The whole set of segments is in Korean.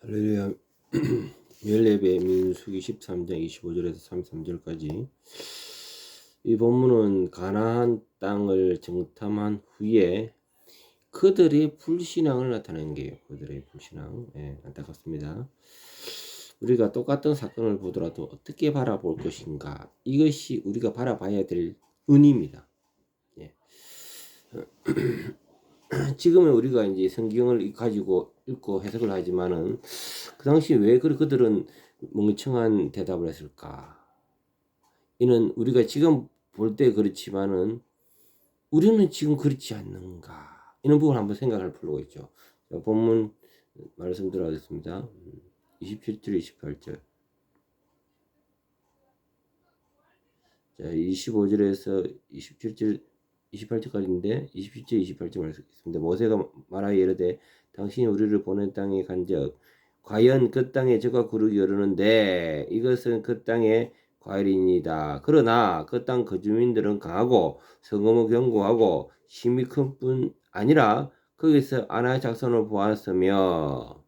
할렐루야 열례배 민수기 13장 25절에서 33절까지 이 본문은 가나안 땅을 정탐한 후에 그들의 불신앙을 나타낸 게요. 그들의 불신앙. 예, 안타깝습니다. 우리가 똑같은 사건을 보더라도 어떻게 바라볼 것인가? 이것이 우리가 바라봐야 될 은입니다. 예. 지금은 우리가 이제 성경을 가지고 읽고 해석을 하지만은 그 당시 왜 그- 그들은 멍청한 대답을 했을까? 이는 우리가 지금 볼 때 그렇지만은 우리는 지금 그렇지 않는가? 이런 부분 한번 생각할 필요가 있죠. 자, 본문 말씀 들어가겠습니다. 27절, 28절. 자, 25절에서 27절, 28절까지인데 27절, 28절 말씀있습니다. 모세가 말하여 이르되 당신이 우리를 보낸 땅에 간적 과연 그 땅에 저가 구르기 어르는데 이것은 그 땅의 과일이니다. 그러나 그땅그 주민들은 강하고 성검은 견고하고 힘이 큰 뿐 아니라 거기서 아나의 작선을 보았으며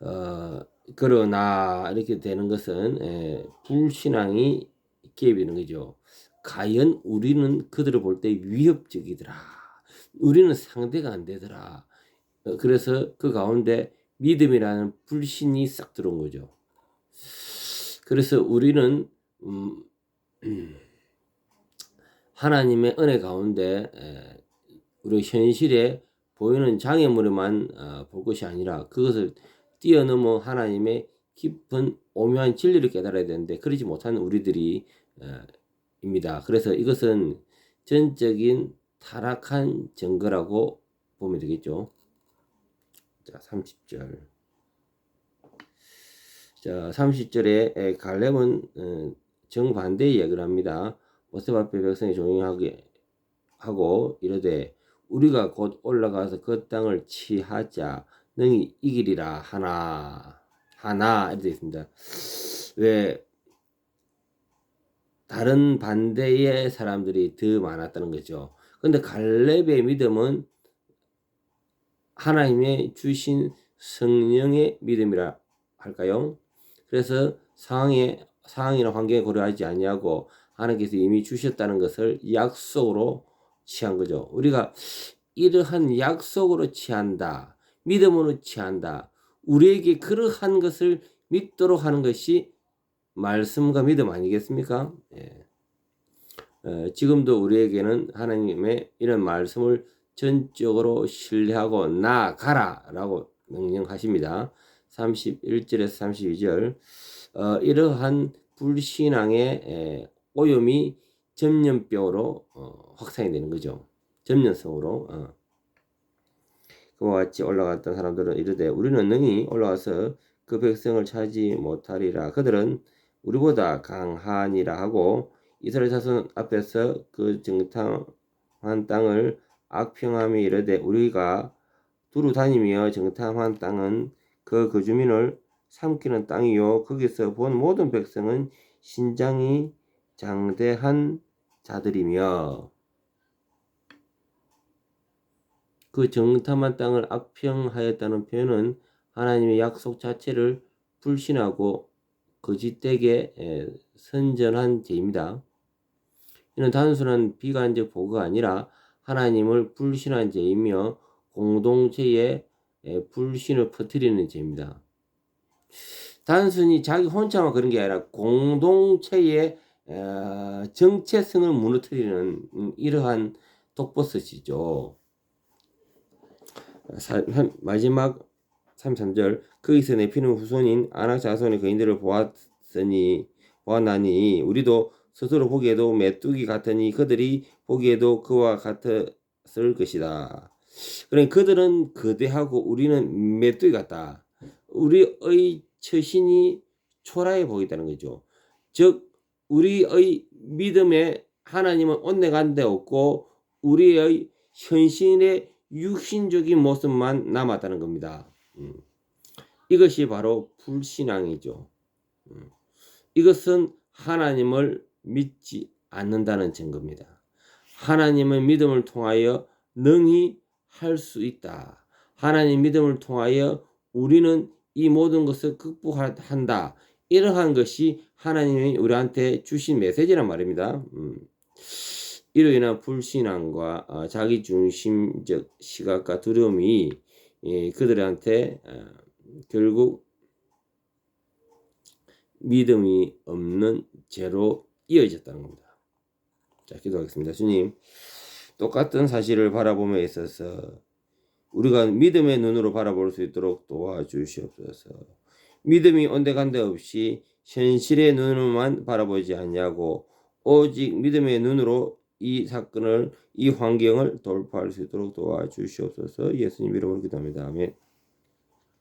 어, 그러나 이렇게 되는 것은 에, 불신앙이 개입되는 거죠. 과연 우리는 그들을 볼 때 위협적이더라. 우리는 상대가 안 되더라. 어, 그래서 그 가운데 믿음이라는 불신이 싹 들어온 거죠. 그래서 우리는 음, 음, 하나님의 은혜 가운데 에, 우리 현실에 보이는 장애물에만 어, 볼 것이 아니라 그것을 뛰어넘어 하나님의 깊은 오묘한 진리를 깨달아야 되는데 그러지 못한 우리들이 어, 입니다. 그래서 이것은 전적인 타락한 증거라고 보면 되겠죠. 자, 30절. 자, 30절에 갈렙은 어, 정반대의 이야기를 합니다. 모세 앞에 백성이 조용히 하게 하고 이르되 우리가 곧 올라가서 그 땅을 취하자 능히 이기리라 하나 하나 이렇게 되어 있습니다. 왜 다른 반대의 사람들이 더 많았다는 거죠. 근데 갈렙의 믿음은 하나님의 주신 성령의 믿음이라 할까요? 그래서 상황에 상황이나 환경에 고려하지 아니하고 하나님께서 이미 주셨다는 것을 약속으로 취한 거죠. 우리가 이러한 약속으로 취한다. 믿음으로 취한다. 우리에게 그러한 것을 믿도록 하는 것이 말씀과 믿음 아니겠습니까? 예. 어, 지금도 우리에게는 하나님의 이런 말씀을 전적으로 신뢰하고 나아가라 라고 명령하십니다. 31절에서 32절 어, 이러한 불신앙의 에, 오염이 전염병으로 어, 확산이 되는 거죠. 전염성으로 어. 그와 같이 올라갔던 사람들은 이르되 우리는 능히 올라와서 그 백성을 차지 못하리라. 그들은 우리보다 강하니라 하고 이스라엘 자손 앞에서 그 정탐한 땅을 악평함이 이르되 우리가 두루 다니며 정탐한 땅은 그, 그 주민을 삼키는 땅이요. 거기서 본 모든 백성은 신장이 장대한 자들이며 그 정탐한 땅을 악평하였다는 표현은 하나님의 약속 자체를 불신하고 거짓되게 선전한 죄입니다. 이는 단순한 비관적 보고가 아니라 하나님을 불신한 죄이며 공동체에 불신을 퍼뜨리는 죄입니다. 단순히 자기 혼자만 그런 게 아니라 공동체의 정체성을 무너뜨리는 음, 이러한 독버섯이죠. 마지막 33절 거기서 내피는 후손인 아낙 자손의 거인들을 보았으니 보았나니 우리도 스스로 보기에도 메뚜기 같으니 그들이 보기에도 그와 같았을 것이다. 그러니 그들은 거대하고 우리는 메뚜기 같다. 우리의 처신이 초라해 보이다는 거죠. 즉 우리의 믿음에 하나님은 온내간 데 없고 우리의 현신의 육신적인 모습만 남았다는 겁니다. 음. 이것이 바로 불신앙이죠. 음. 이것은 하나님을 믿지 않는다는 증거입니다. 하나님의 믿음을 통하여 능히 할 수 있다. 하나님 믿음을 통하여 우리는 이 모든 것을 극복한다. 이러한 것이 하나님이 우리한테 주신 메시지란 말입니다. 음. 이로 인한 불신앙과 어, 자기중심적 시각과 두려움이 예, 그들한테 어, 결국 믿음이 없는 죄로 이어졌다는 겁니다. 자, 기도하겠습니다. 주님, 똑같은 사실을 바라봄에 있어서 우리가 믿음의 눈으로 바라볼 수 있도록 도와주시옵소서. 믿음이 온데간데 없이 현실의 눈으로만 바라보지 않냐고 오직 믿음의 눈으로 이 사건을 이 환경을 돌파할 수 있도록 도와주시옵소서. 예수님 이름으로 기도합니다. 아멘.